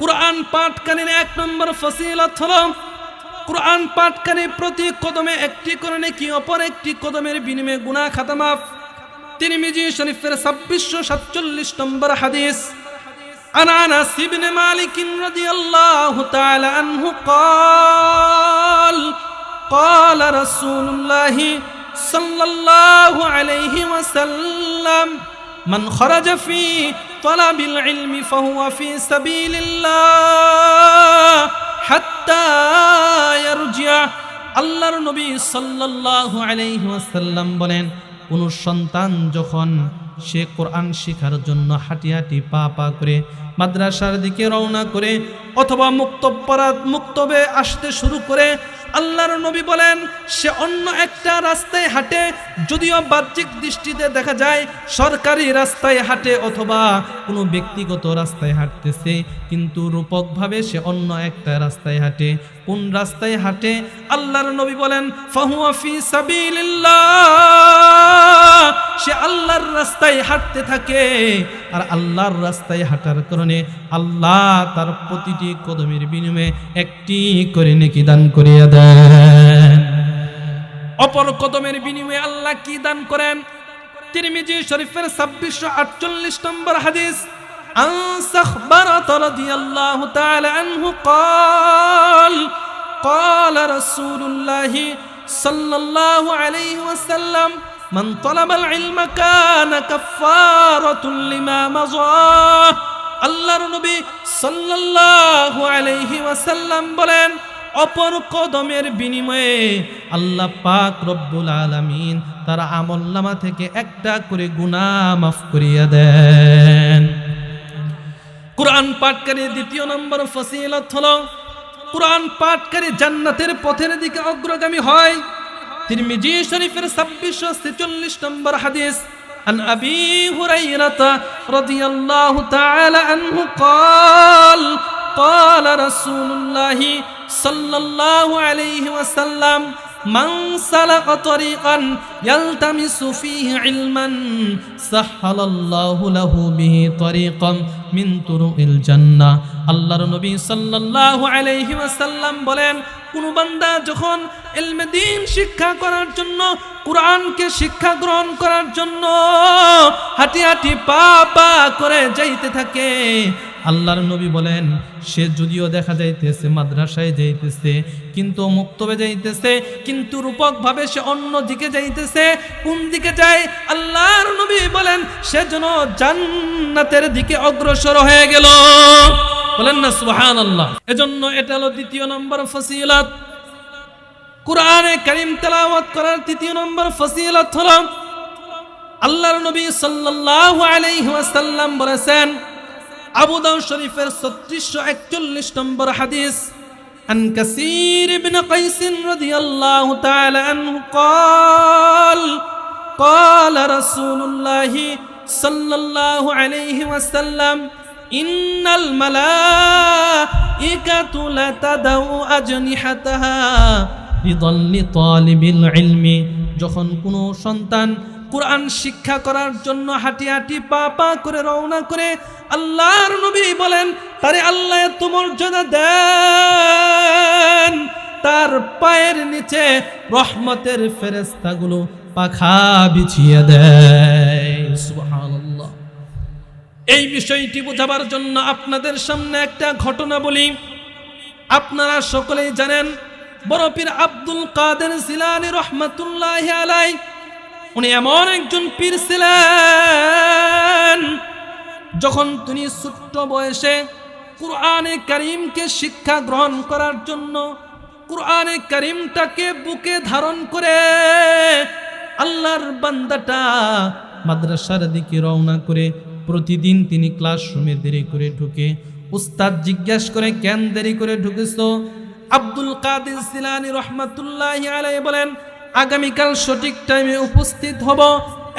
কোরআন পাঠকারীর এক নম্বর ফসিলত হলো কোরআন পাঠকারী প্রতি কদমে একটি করে নাকি অপর একটি কদমের বিনিময়ে গুনাহ খাতা মাফ তিরমিজি শরীফের ছাব্বিশশো সাতচল্লিশ নম্বর হাদিস عن انس بن مالك رضي الله تعالى عنه قال قال رسول الله صلى الله عليه وسلم من خرج في طلب العلم فهو في سبيل الله حتى يرجع আল্লাহর নবী সাল্লাল্লাহু আলাইহি ওয়াসাল্লাম বলেন কোন সন্তান যখন সে কোরআন শেখার জন্য হাঁটি হাঁটি পা পা করে মাদ্রাসার দিকে রওনা করে অথবা মুক্ত পরাত মুক্তবে আসতে শুরু করে আল্লাহর নবী বলেন, সে অন্য একটা রাস্তায় হাঁটে, যদিও বাহ্যিক দৃষ্টিতে দেখা যায় সরকারি রাস্তায় হাঁটে অথবা কোনো ব্যক্তিগত রাস্তায় হাঁটতেছে, কিন্তু রূপকভাবে সে অন্য একটা রাস্তায় হাঁটে। কোন রাস্তায় হাঁটে আল্লাহর নবী বলেন সে আল্লাহর রাস্তায় হাঁটতে থাকে। আর আল্লাহর রাস্তায় হাঁটার কারণে আল্লাহ তার প্রতিটি কদমের বিনিময়ে একটি করে নেকি দান করিয়া দেন। অপর কদমের বিনিময়ে আল্লাহ কি দান করেন? তিরমিজি শরীফের ছাব্বিশশো আটচল্লিশ নম্বর হাদিস عن سخبرة رضي الله تعالى عنه قال قال رسول الله صلى الله عليه وسلم من طلب العلم كان كفارة لما مضى আল্লাহর নবী সাল্লাল্লাহু আলাইহি ওয়াসাল্লাম বলেন অপর কদমের বিনিময়ে আল্লাহ পাক রব্বুল আলামিন তার আমলনামা থেকে একটা করে গুনাহ মাফ করিয়া দেন কোরআন পাঠকারী দ্বিতীয় নম্বর ফসিলত হলো কোরআন পাঠকারী জান্নাতের পথের দিকে অগ্রগামী হয় তিরমিজি শরীফের ছাব্বিশশো ছেচল্লিশ নম্বর হাদিস عن أبي هريرة رضي الله تعالى عنه قال قال رسول الله صلى الله عليه وسلم من سلك طريقا يلتمس فيه علما سهل الله له به طريقا من طرق الجنة আল্লাহর নবী সাল্লাল্লাহু আলাইহি ওয়াসাল্লাম বলেন কোন বান্দা যখন ইলমে দিন শিক্ষা করার জন্য কোরআনকে শিক্ষা গ্রহণ করার জন্য হাঁটি হাঁটি পা পা করে যাইতে থাকে আল্লাহর নবী বলেন, সে যদিও দেখা যাইতেছে, মাদ্রাসায় যাইতেছে, কিন্তু মুক্তবে যাইতেছে, কিন্তু রূপকভাবে সে অন্য দিকে যাইতেছে, কোন দিকে যায়? আল্লাহর নবী বলেন, সে যেন জান্নাতের দিকে অগ্রসর হয়ে গেল। বলেন না সুহান আল্লাহ এজন্য এটা হলো দ্বিতীয় নম্বর ফসিলত। কোরআনে করিম তেলাওয়াত করার তৃতীয় নম্বর ফসিলত হলো, আল্লাহর নবী সাল্লাল্লাহু আলাইহি ওয়াসাল্লাম বলেছেন আবু দাউদ শরীফের 3641 নম্বর হাদিস عن كثير بن قيس رضي الله تعالى عنه قال قال رسول الله صلى الله عليه وسلم إن الملائكة لتدعو أجنحتها لضل طالب العلم যখন কোনো সন্তান কোরআন শিক্ষা করার জন্য হাঁটি হাঁটি পা পা করে রওনা করে আল্লাহর নবী বলেন তারে আল্লাহ এত মর্যাদা দেন। তার পায়ের নিচে রহমতের ফেরেস্তাগুলো পাখা বিছিয়ে দেয়। এই বিষয়টি বোঝাবার জন্য আপনাদের সামনে একটা ঘটনা বলি। আপনারা সকলেই জানেন বরফির আব্দুল কাদের জিলানি রহমতুল্লাহ আলাই উনি এমন একজন পীর ছিলেন, যখন তিনি ছোট্ট বয়সে কোরআনে করিমকে শিক্ষা গ্রহণ করার জন্য কোরআনে করিমটাকে বুকে ধারণ করে আল্লাহর বান্দাটা মাদ্রাসার দিকে রওনা করে প্রতিদিন তিনি ক্লাসরুমে দেরি করে ঢুকে উস্তাদ জিজ্ঞাসা করে, কেন দেরি করে ঢুকেছ? আব্দুল কাদের সিলানি রহমাতুল্লাহ আলাই বলেন আগামীকাল সঠিক টাইমে উপস্থিত হব।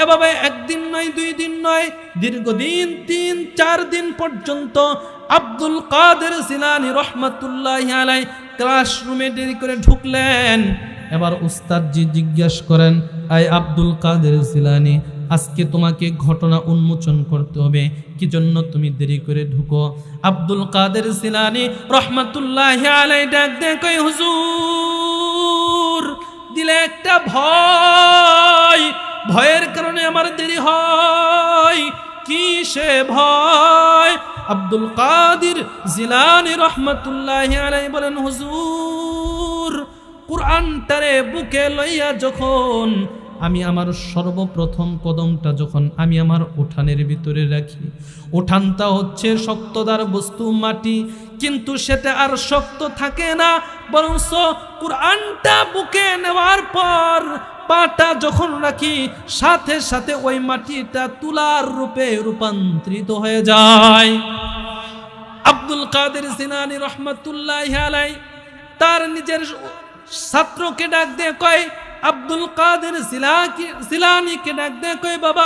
এভাবে একদিন নয়, দুই দিন নয়, দীর্ঘদিন তিন, চার দিন পর্যন্ত আব্দুল কাদের সিলানি রহমাতুল্লাহ আলাই ক্লাসরুমে দেরি করে ঢুকলেন। এবার উস্তাদজি জিজ্ঞাসা করেন আই আব্দুল কাদের জিলানি, আজকে তোমাকে ঘটনা উন্মোচন করতে হবে, কি জন্য তুমি দেরি করে ঢুকো? আব্দুল কাদের জিলানি রহমাতুল্লাহ আলাই ডাক দে কই হুজুর দিলে একটা ভয়, ভয়ের কারণে আমার দেরি হয়। কি সে ভয়? আব্দুল কাদির জিলানি রহমতুল্লাহ বলেন, হুজুর, কোরআনটারে বুকে লইয়া যখন আমি আমার সর্বপ্রথম কদমটা যখন আমি আমার উঠানের ভিতরে রাখি, উঠানটা হচ্ছে শক্তদার বস্তু মাটি, কিন্তু সেটা আর শক্ত থাকে না বরং কোরআনটা বুকে নেওয়ার পর পাটা যখন রাখি, সাথে সাথে ওই মাটিটা তুলার রূপে রূপান্তরিত হয়ে যায়। আব্দুল কাদের সিনানি রহমতুল্লাহ আলাই তার নিজের ছাত্রকে ডাক দিয়ে কয় আব্দুল কাদের সিলানিকে ডাক দিয়ে কয় বাবা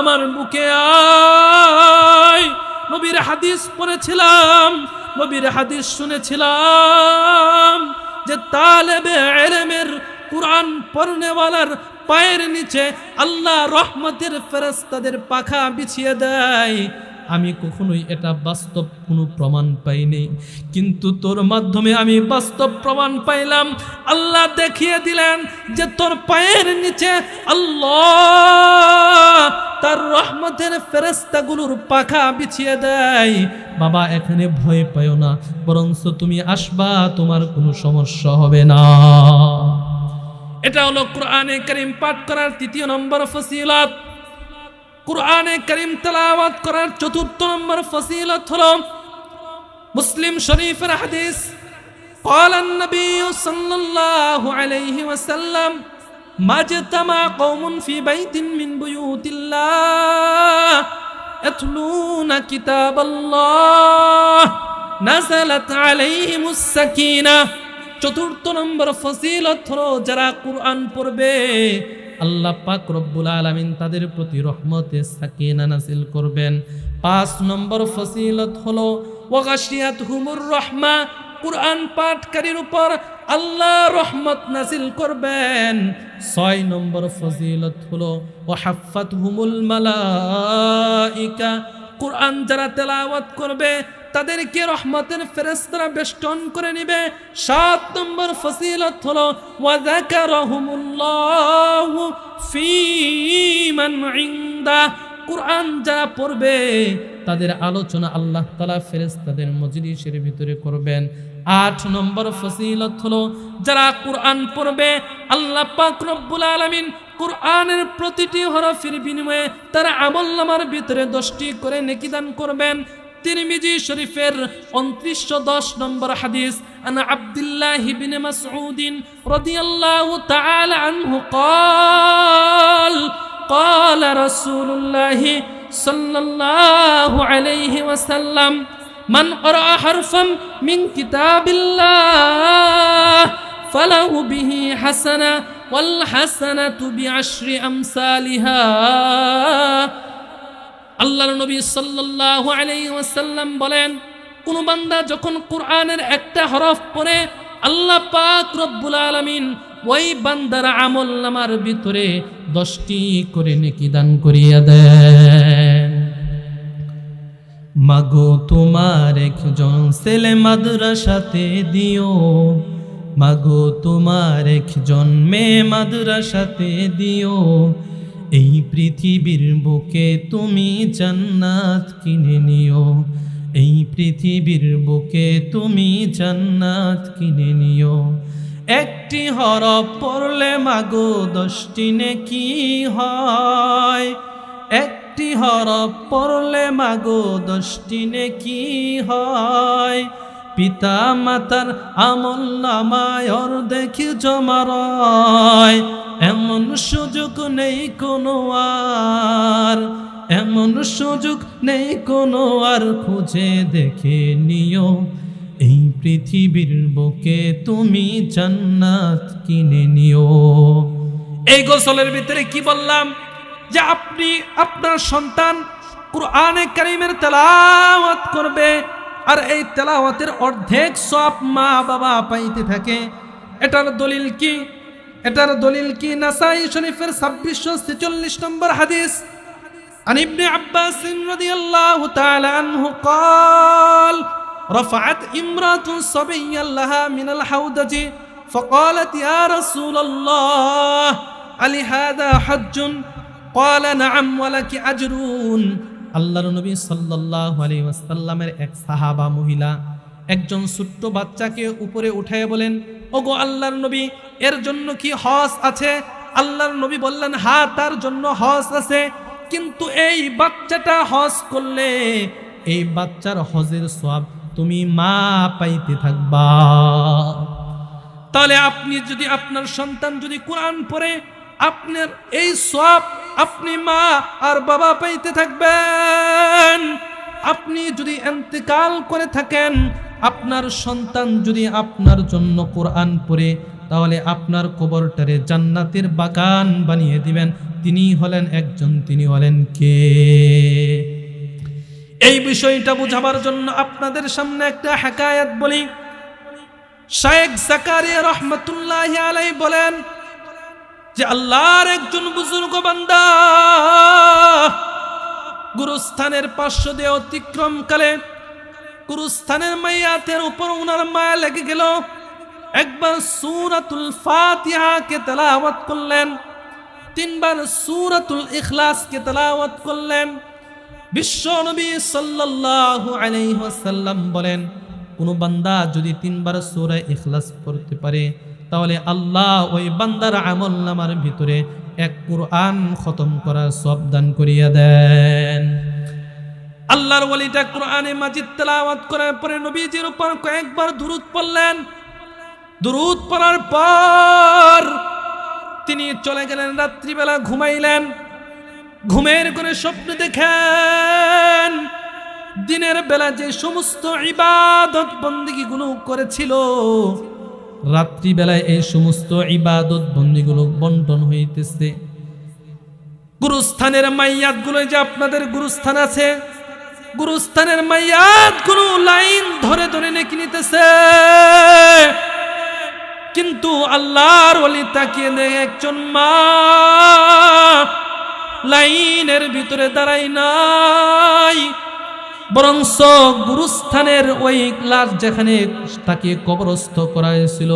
আমার বুকে আয়। নবীর হাদিস পড়েছিলাম, নবীর হাদিস শুনেছিলাম যে তালেবে এলেমের কোরআন পড়নেওয়ালার পায়ের নিচে আল্লাহ রহমতের ফেরেস্তাদের পাখা বিছিয়ে দেয়। আমি কখনোই এটা বাস্তব কোনো প্রমাণ পাইনি। কিন্তু তোর মাধ্যমে আমি বাস্তব প্রমাণ পাইলাম। আল্লাহ দেখিয়ে দিলেন যে তোর পায়ের নিচে আল্লাহ তার রহমতের ফেরেস্তাগুলোর পাখা বিছিয়ে দেয়। বাবা, এখানে ভয় পাও না, বরঞ্চ তুমি আসবা, তোমার কোনো সমস্যা হবে না। এটা হলো কোরআনে করিম পাঠ করার তৃতীয় নম্বর ফসিলত। কোরআনে করিম তেলাওয়াত করার চতুর্থ নম্বর ফসিলত হলো মুসলিম শরীফের হাদিস قال النبي صلى الله عليه وسلم ما اجتمع قوم في بيت من بيوت الله يتلون كتاب الله نزلت عليهم السكينة চতুর্থ নম্বর ফসিলত হলো যারা কোরআন পড়বে আল্লাহ পাক রব্বুল আলামিন তাদের প্রতি রহমতে সাকিনা নাসিল করবেন পাঁচ নম্বর ফসিলত হলো ওয়াগাশিয়াত হুমুর রহমা, কোরআন পাঠকারীর উপর আল্লাহ রহমত নাসিল করবেন। ছয় নম্বর ফজিলত হলো ওয়াহাফাত হুমুল মালাইকা। কোরআন যারা তেলাওয়াত করবে, তাদেরকে রহমতের ফেরেস্তরা বেষ্টন করে নিবে। সাত নম্বর ফসিলত হলো, ওয়াযাকারাহুমুল্লাহু ফী মান ইনদা কোরআন যারা পড়বে তাদের আলোচনা আল্লাহ তালা ফেরেস্তাদের মজলিসের ভিতরে করবেন আট নম্বর ফসিলত হলো যারা কোরআন পড়বে আল্লাহ পাক রব্বুল আলামিন কোরআনের প্রতিটি হরফের বিনিময়ে তারা আমল নামার ভিতরে দশটি করে নেকিদান করবেন তিরমিজি শরীফের উনত্রিশশো দশ নম্বর হাদিস আন আব্দুল্লাহ বিন মাসউদিন রাদিয়াল্লাহু তাআলা আনহু قال قال رسول الله সাল্লাল্লাহু আলাইহি ওয়াসাল্লাম, মান করা হারফাম মিন কিতাবিল্লাহ, ফালাহু বিহি হাসানা, ওয়াল হাসানাতু বিআশরি আমসালিহা। আল্লাহর নবী সাল্লাল্লাহু আলাইহি ওয়াসাল্লাম বলেন, কোন বান্দা যখন কোরআনের একটা হরফ পড়ে, আল্লাহ পাক রব্বুল আলামিন ওই বান্দার আমল নামার ভিতরে দশটি করে নেকি দান করিয়া দেয় মাগো, তোমার একজন ছেলে মাদ্রাসাতে দিও। মাগো, তোমার একজন মেয়ে মাদ্রাসাতে দিও। এই পৃথিবীর বুকে তুমি জান্নাত কিনে নিও। এই পৃথিবীর বুকে তুমি জান্নাত কিনে নিও। একটি হরফ পড়লে মাগো, দশটি নে কি হয়। একটি হরফ পড়লে মাগো দশটি নেকি হয়। পিতা মাতার আমল নামায় দেখি জমারয় এমন সুযোগ নেই কোনো আর, এমন সুযোগ নেই কোনো আর, খুঁজে দেখে নিও। এই পৃথিবীর বুকে তুমি জান্নাত কিনে নিও। এই গোসলের ভিতরে কি বললাম? যে আপনি আপনার সন্তান কোরআনে কারিমের তেলাওয়াত করবে আর এই তেলাওয়াতের অর্ধেক সব মা বাবা পাইতে থাকে এটার দলিল কি এটার দলিল কি নাসাই শরীফের ছাব্বিশশো ছেচল্লিশ নম্বর হাদিস عن ابن عباس رضي الله تعالى عنه قال رفعت امرأة صبيا لها من الحوضة فقالت يا رسول الله علي هذا حج কলা নাম ওয়ালা কি আজরুন আল্লাহর নবী সাল্লাল্লাহু আলাইহি ওয়াসাল্লামের এক সাহাবা মহিলা একজন ছোট্ট বাচ্চাকে উপরে উঠায় বলেন, ওগো আল্লাহর নবী, এর জন্য কি হস আছে? আল্লাহর নবী বললেন, হা, তার জন্য হস আছে, কিন্তু এই বাচ্চাটা হস করলে, এই বাচ্চার হজের সব তুমি মা পাইতে থাকবা। তাহলে আপনি যদি, আপনার সন্তান যদি কোরআন পড়ে, আপনার এই সব আপনি মা আর বাবা পাইতে থাকবেন। আপনি যদি এন্তেকাল করে থাকেন, আপনার সন্তান যদি আপনার জন্য কোরআন পড়ে, তাহলে আপনার কবরটারে জান্নাতের বাগান বানিয়ে দিবেন। তিনি হলেন একজন, তিনি হলেন কে? এই বিষয়টা বোঝাবার জন্য আপনাদের সামনে একটা হেকায়াত বলি। শায়েখ জাকারিয়া রহমতুল্লাহ আলাই বলেন যে আল্লাহর একজন বুজুর্গ বান্দা গুরুস্থানের পার্শ্ব দিয়ে অতিক্রমকালে গুরুস্থানের মাইয়াতের উপর উনার মায়া লেগে গেল। একবার সুরাতুল ফাতিহাকে তেলাওয়াত করলেন, তিনবার সুরাতুল ইখলাসকে তেলাওয়াত করলেন। বিশ্ব নবী সাল্লাল্লাহু আলাইহি ওয়াসাল্লাম বলেন, কোন বান্দা যদি তিনবার সূরা ইখলাস পড়তে পারে তাহলে আল্লাহ ওই বান্দার আমল নামার ভিতরে এক কোরআন খতম করার সব দান করিয়া দেন। আল্লাহর ওলিটা কোরআনে মাজিদ তেলাওয়াত করার পরে নবীজির উপর কয়েকবার দুরুদ পড়লেন। দুরুদ পড়ার পর তিনি চলে গেলেন, রাত্রিবেলা ঘুমাইলেন। ঘুমের করে স্বপ্ন দেখেন, দিনের বেলা যে সমস্ত ইবাদত বন্দিগিগুলো করেছিল রাত্রিবেলায় এই সমস্ত ইবাদত বন্দিগুলো বন্টন হইতেছে। গুরুস্থানের মাইয়াতগুলো যে আপনাদের গুরুস্থান আছে, গুরুস্থানের মাইয়াতগুলো লাইন ধরে ধরে নেকি নিতেছে। কিন্তু আল্লাহর ওলি তাকিয়ে দেখে একজন মা, লাইনের ভিতরে দাঁড়াই নাই। বরং গুরুস্থানের ওই লাশ যেখানে তাকে কবরস্থ করা হয়েছিল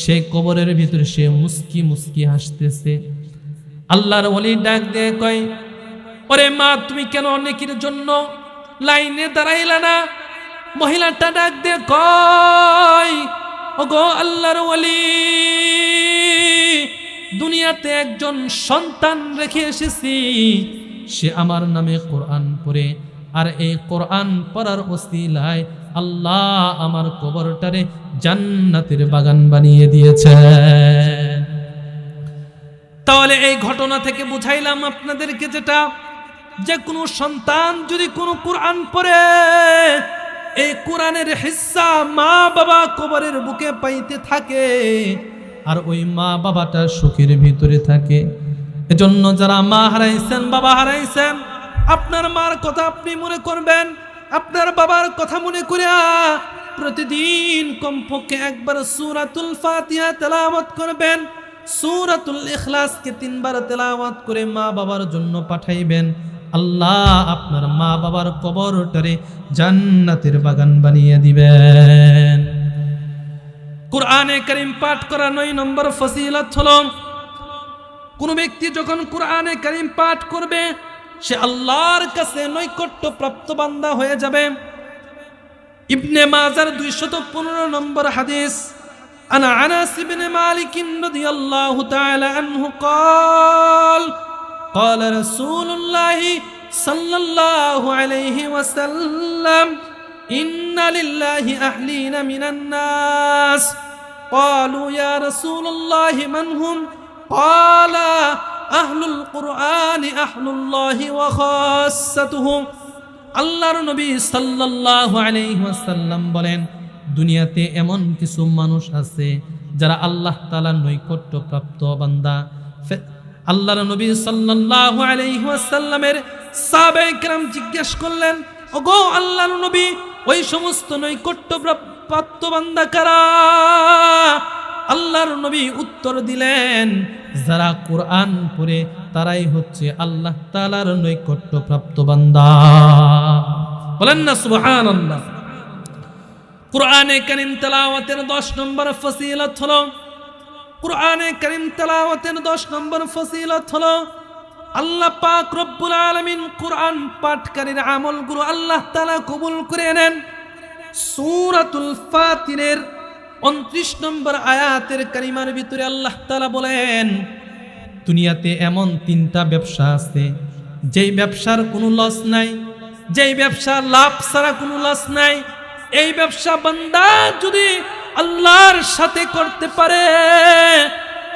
সেই কবরের ভিতরে সে মুস্কি মুস্কি হাসতেছে। আল্লাহর অলি ডাক দিয়ে, কয়, ওরে মা, তুমি কেন অনেকের জন্য লাইনে দাঁড়াইলা না? মহিলাটা ডাক দিয়ে, কয়, ওগো আল্লাহর অলি দুনিয়াতে একজন সন্তান রেখে এসেছি। সে আমার নামে কোরআন পড়ে আর এই কোরআন পড়ার ওসিলায় আল্লাহ আমার কবরটারে জান্নাতের বাগান বানিয়ে দিয়েছে। তাহলে এই ঘটনা থেকে বুঝাইলাম আপনাদেরকে যেটা, যে কোনো সন্তান যদি কোনো কোরআন পড়ে, এই কোরআনের হিস্সা মা বাবা কবরের বুকে পাইতে থাকে আর ওই মা বাবাটা সুখের ভিতরে থাকে। এজন্য যারা মা হারাইছেন, বাবা হারাইছেন আপনার মার কথা আপনি মনে করবেন, আপনার বাবার কথা মনে করিয়া প্রতিদিন কমপক্ষে একবার সুরাতুল ফাতিহা তেলাওয়াত করবেন, সুরাতুল ইখলাসকে তিনবার তেলাওয়াত করে মা বাবার জন্য পাঠাইবেন। আল্লাহ আপনার মা বাবার কবরটারে জান্নাতের বাগান বানিয়ে দিবেন। কোরআনে করিম পাঠ করা নয় নম্বর ফসিলত হল, কোন ব্যক্তি যখন কোরআনে করিম পাঠ করবে সে আল্লাহর কাছে নৈকট্য প্রাপ্ত বান্দা হয়ে যাবে ইবনে মাজার দুইশত পনেরো নম্বর হাদিস أنا أنس بن مالك رضي الله تعالى عنه قال قال رسول الله صلى الله عليه وسلم إن لله أهلين من الناس قالوا يا رسول الله من هم قال أهل القرآن أهل الله وخاصته আল্লাহর নবী সাল্লাল্লাহু আলাইহি ওয়াসাল্লাম বলেন দুনিয়াতে এমন কিছু মানুষ আছে যারা আল্লাহ তাআলার নৈকট্য প্রাপ্ত বান্দা ফে- আল্লাহর নবী সাল্লাল্লাহু আলাইহি ওয়াসাল্লামের সাহাবায়ে কেরাম জিজ্ঞেস করলেন ওগো আল্লাহর নবী ওই সমস্ত নৈকট্য প্রাপ- প্রাপ্ত বান্দা কারা আল্লাহর নবী উত্তর দিলেন, যারা কোরআন পড়ে তারাই হচ্ছে আল্লাহ তালার নৈকট্য প্রাপ্ত বান্দা। বলেন না, সুবহানাল্লাহ। কোরআনে করিম তেলাওয়াতের দশ নম্বর ফসিলত হলো, কোরআনে করিম তেলাওয়াতের দশ নম্বর ফসিলত হলো, আল্লাহ পাক রব্বুল আলামিন কোরআন পাঠকারীর আমলগুলো আল্লাহ তালা কবুল করে নেন। সূরাতুল ফাতিরের উনত্রিশ নম্বর আয়াতের কারিমার ভিতরে আল্লাহ তালা বলেন, দুনিয়াতে এমন তিনটা ব্যবসা আছে, যেই ব্যবসার কোনো লস নাই, যেই ব্যবসা লাভ ছাড়া কোনো লস নাই। এই ব্যবসা বান্দা যদি আল্লাহর সাথে করতে পারে,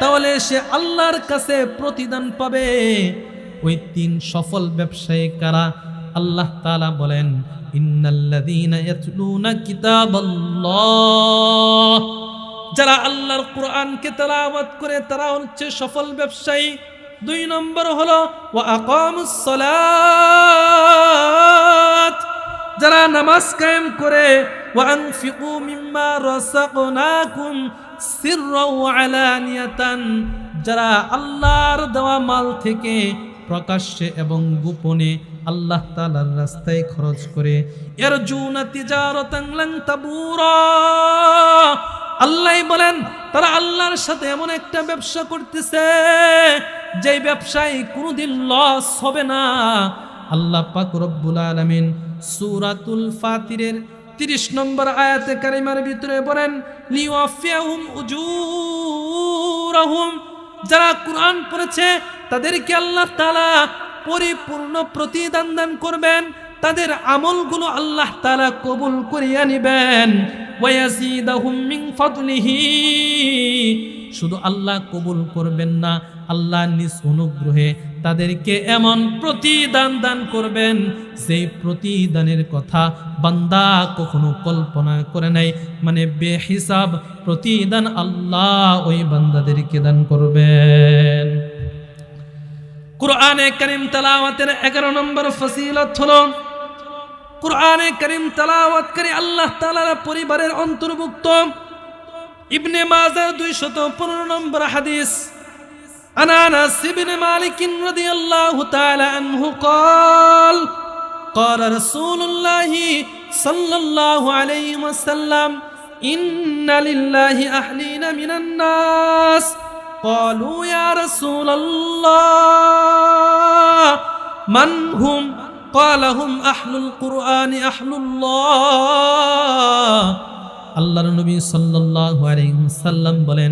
তাহলে সে আল্লাহর কাছে প্রতিদান পাবে। ওই তিন সফল ব্যবসায়ী কারা? আল্লাহ তাআলা বলেন যারা আল্লাহর কোরআনকে তেলাওয়াত করে, তারা হচ্ছে সফল ব্যবসায়ী। দুই নম্বর হলো, ওয়া আকামুস যারা নামাজ কায়েম করে যারা আল্লাহর দেওয়া মাল থেকে প্রকাশ্যে এবং গোপনে আল্লাহ তাআলার রাস্তায় খরচ করে, ইয়ারজুনা তিজারাতান লান তাবুরা। আল্লাহ বলেন, তারা আল্লাহর সাথে এমন একটা ব্যবসা করতেছে যে ব্যবসায় কোনোদিন লস হবে না। আল্লাহ পাক রব্বুল আলামিন সূরাতুল ফাতিরের 30 নম্বর আয়াতে কারিমার ভিতরে বলেন যারা কোরআন পড়েছে, তাদেরকে আল্লাহ তাআলা পরিপূর্ণ প্রতিদান দান করবেন। তাদের আমলগুলো আল্লাহ তাআলা কবুল করিয়া নিবেন। শুধু আল্লাহ কবুল করবেন না, আল্লাহ নিজ অনুগ্রহে তাদেরকে এমন প্রতিদান দান করবেন, যেই প্রতিদানের কথা বান্দা কখনো কল্পনা করে নাই। মানে বেহিসাব প্রতিদান আল্লাহ ওই বান্দাদেরকে দান করবেন। কোরআনে করিম তালাওয়াতের এগারো নম্বর ফসিলত হলো কোরআনে করিম তালাওয়াতকারী আল্লাহ তাআলার পরিবারের অন্তর্ভুক্ত ইবনে মাজার দুইশত পনেরো নম্বর হাদিস عن انس بن مالك رضي الله تعالى عنه قال قال رسول الله صلى الله عليه وسلم ان لله اهلين من الناس قالوا يا رسول الله من هم قال هم اهل القران اهل الله আল্লাহর নবী সাল্লাল্লাহু আলাইহি সাল্লাম বলেন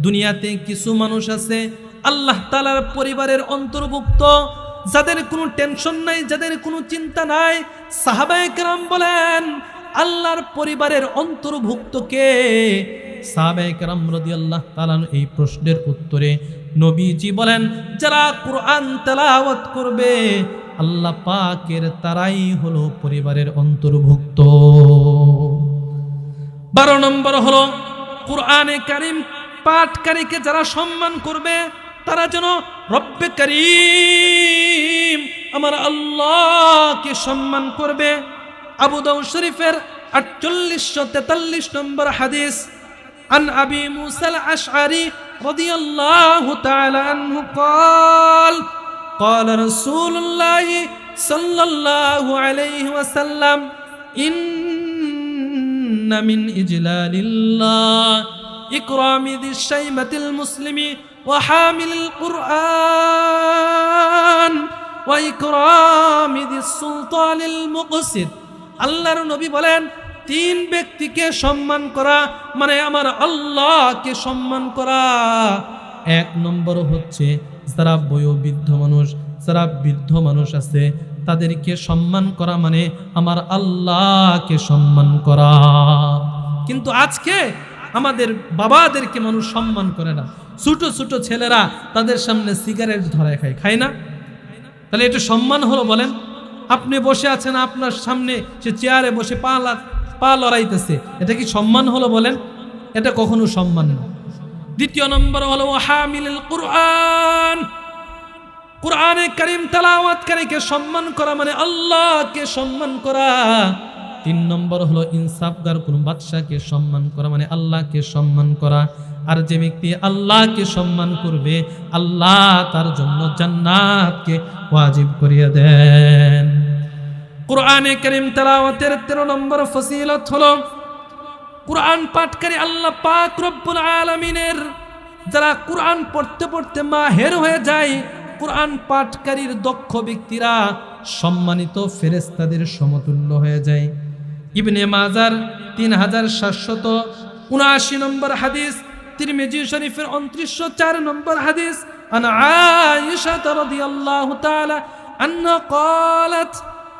দুনিয়াতে কিছু মানুষ আছে আল্লাহ তালার পরিবারের অন্তর্ভুক্ত যাদের কোনো টেনশন নাই যাদের কোনো চিন্তা নাই সাহাবায়ে কেরাম বলেন আল্লাহর পরিবারের অন্তর্ভুক্ত কে সাহাবায়ে কেরাম রাদিয়াল্লাহু এই প্রশ্নের উত্তরে নবীজি বলেন, যারা কোরআন তেলাওয়াত করবে, আল্লাহ পাকের তারাই হলো পরিবারের অন্তর্ভুক্ত। বারো নম্বর হলো, কোরআনে কারিম পাঠকারীকে যারা সম্মান করবে, তারা যেন রব্বে করিম আমার আল্লাহকে সম্মান করবে। আবু দাউ শরীফের আটচল্লিশশো তেতাল্লিশ নম্বর হাদিস عن أبي موسى الأشعري رضي الله تعالى عنه قال قال رسول الله صلى الله عليه وسلم إن من إجلال الله إكرام ذي الشيمة المسلم وحامل القرآن وإكرام ذي السلطان المقسط আল্লাহর নবী বলেন তিন ব্যক্তিকে সম্মান করা মানে আমার আল্লাহকে সম্মান করা। এক নম্বর হচ্ছে যারা বয়োবৃদ্ধ মানুষ, যারা বৃদ্ধ মানুষ আছে, তাদেরকে সম্মান করা মানে আমার আল্লাহকে সম্মান করা। কিন্তু আজকে আমাদের বাবাদেরকে মানুষ সম্মান করে না। ছোট ছোট ছেলেরা তাদের সামনে সিগারেট ধরায় খায় খায় না? তাহলে এটা সম্মান হলো বলেন। আপনি বসে আছেন, আপনার সামনে সে চেয়ারে বসে পা পা লড়াইতেছে। এটা কি সম্মান হলো বলেন? এটা কখনো সম্মান না। দ্বিতীয় নম্বর হলো হামিল কোরআন। কোরআনে করিম তেলাওয়াতকারীকে সম্মান করা মানে আল্লাহকে সম্মান করা। তিন নম্বর হলো, ইনসাফগার কোন বাদশাকে সম্মান করা মানে আল্লাহকে সম্মান করা। আর যে ব্যক্তি আল্লাহকে সম্মান করবে, আল্লাহ তার জন্য জান্নাতকে ওয়াজিব করিয়ে দেন। কোরআনে করিম তেলাওয়াতের তেরো নম্বর ফসিলত হলো কোরআন পাঠকারী আল্লাহ পাক রব্বুল আলামিনের যারা কোরআন পড়তে পড়তে মাহের হয়ে যায় কোরআন পাঠকারীর দক্ষ ব্যক্তিরা সম্মানিত ফেরেস্তাদের সমতুল্য হয়ে যায় ইবনে মাজার তিন হাজার সাতশত উনআশি নম্বর হাদিস তিরমিজি শরীফের উনত্রিশশো চার নম্বর হাদিস عن عائشة رضي الله تعالى أنها قالت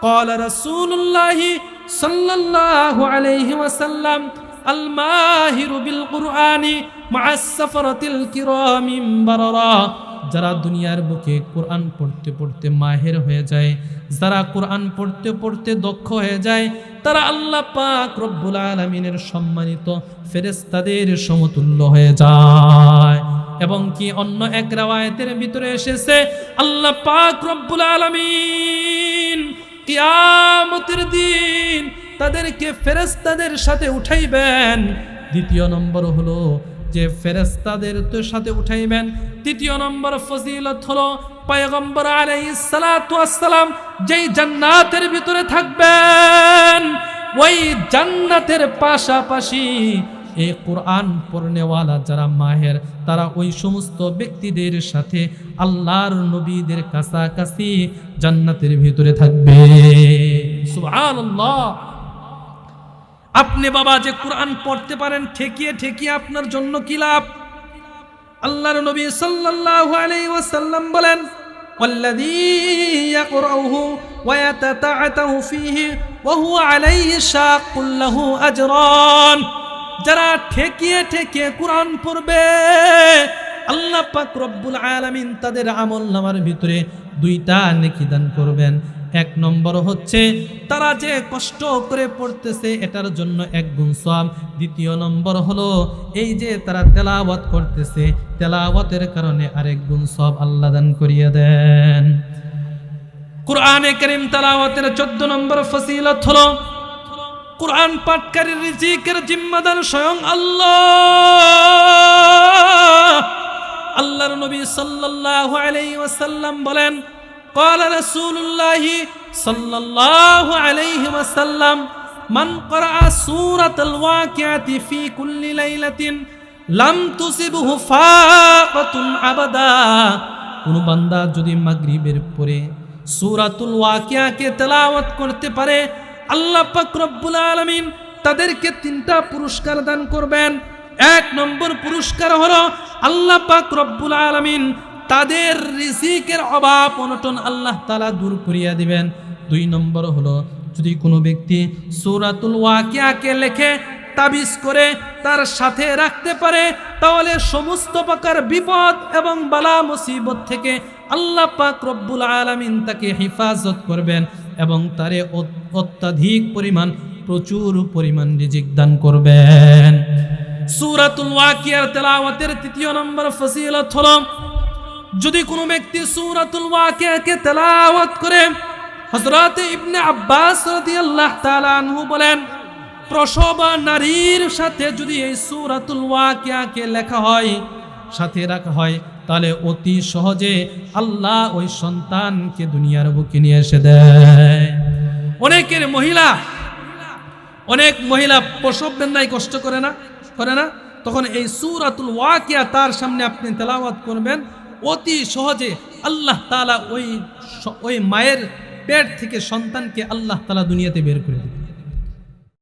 قال رسول الله صلى الله عليه وسلم الماهر بالقرآن مع السفرة الكرام بررا যারা দুনিয়ার বুকে কোরআন পড়তে পড়তে মাহের হয়ে যায় যারা কোরআন পড়তে পড়তে দক্ষ হয়ে যায় তারা আল্লাহ পাক রব্বুল আলমিনের সম্মানিত ফেরেস্তাদের সমতুল্য হয়ে যায় এবং কি অন্য এক রাওয়ায়তের ভিতরে এসেছে আল্লাহ পাক রব্বুল আলামিন কিয়ামতের দিন তাদেরকে ফেরেশতাদের সাথে উঠাইবেন। দ্বিতীয় নম্বর হলো যে ফেরেশতাদের তো সাথে উঠাইবেন। তৃতীয় নম্বর ফজিলত হলো পয়গম্বর ওয়াসসালাম যেই জান্নাতের ভিতরে থাকবেন, ওই জান্নাতের পাশাপাশি এই কোরআন পড়নেওয়ালা যারা মাহের তারা ওই সমস্ত ব্যক্তিদের সাথে আল্লাহর নবীদের কাছাকাছি জান্নাতের ভিতরে থাকবে সুবহানাল্লাহ আপনি বাবা যে কোরআন পড়তে পারেন ঠেকিয়ে ঠেকিয়ে আপনার জন্য কি লাভ আল্লাহর নবী সাল্লাল্লাহু আলাইহি ওয়াসাল্লাম বলেন والذي يقرأه ويتتعته فيه وهو عليه شاق له أجران যারা ঠেকিয়ে ঠেকিয়ে কোরআন পড়বে, আল্লাহ পাক রব্বুল আলামিন তাদের আমল নামার ভিতরে দুইটা নেকি দান করবেন। এক নম্বর হচ্ছে, তারা যে কষ্ট করে পড়তেছে এটার জন্য এক গুণ সব দ্বিতীয় নম্বর হলো, এই যে তারা তেলাওয়াত করতেছে, তেলাওয়াতের কারণে আরেক গুণ সব আল্লাহ দান করিয়ে দেন। কোরআনে করিম তেলাওয়াতের চোদ্দ নম্বর ফসিলত হলো কোরআন পাঠকারীর রিজিকের জিম্মাদার স্বয়ং আল্লাহ আল্লাহর নবী সাল্লাল্লাহু আলাইহি ওয়াসাল্লাম বলেন قال رسول الله صلى الله عليه وسلم من قرأ سورة الواقعة في كل ليلة لم تصبه فاقة أبدا কোন বান্দা যদি মাগরিবের পরে সূরাতুল ওয়াকিয়াকে তেলাওয়াত করতে পারে আল্লাহ রব্বুল আলামিন তাদেরকে তিনটা পুরস্কার দান করবেন। এক নম্বর পুরস্কার হলো আল্লাহ পাক রব্বুল আলামিন তাদের রিজিকের অভাব অনটন আল্লাহ তালা দূর করিয়া দিবেন। দুই নম্বর হলো যদি কোনো ব্যক্তি সূরাতুল ওয়াকিয়াকে লেখে, তাবিজ করে, তার সাথে রাখতে পারে, তাহলে সমস্ত প্রকার বিপদ এবং বালা মুসিবত থেকে আল্লাহ পাক রব্বুল আলামিন তাকে হেফাজত করবেন। এবং তারে অত- অত্যাধিক পরিমাণ, প্রচুর পরিমাণ রিজিক দান করবেন। সুরাতুল ওয়াকিয়ার তেলাওয়াতের তৃতীয় নম্বর ফজিলত হলো, যদি কোনো ব্যক্তি সূরাতুল ওয়াকিয়াকে তেলাওয়াত করে, হযরত ইবনে আব্বাস রাদিয়াল্লাহু তাআলা আনহু বলেন, প্রসবা নারীর সাথে যদি এই সূরাতুল ওয়াকিয়াকে লেখা হয়, সাথে রাখা হয় তাহলে অতি সহজে আল্লাহ ওই সন্তানকে দুনিয়ার বুকে নিয়ে এসে দেয়। অনেকের মহিলা, অনেক মহিলা প্রসব বেদনায় কষ্ট করে না করে না। তখন এই সূরাতুল ওয়াকিয়া তার সামনে আপনি তেলাওয়াত করবেন। অতি সহজে আল্লাহ তালা ওই ওই মায়ের পেট থেকে সন্তানকে আল্লাহ তালা দুনিয়াতে বের করে দেবে।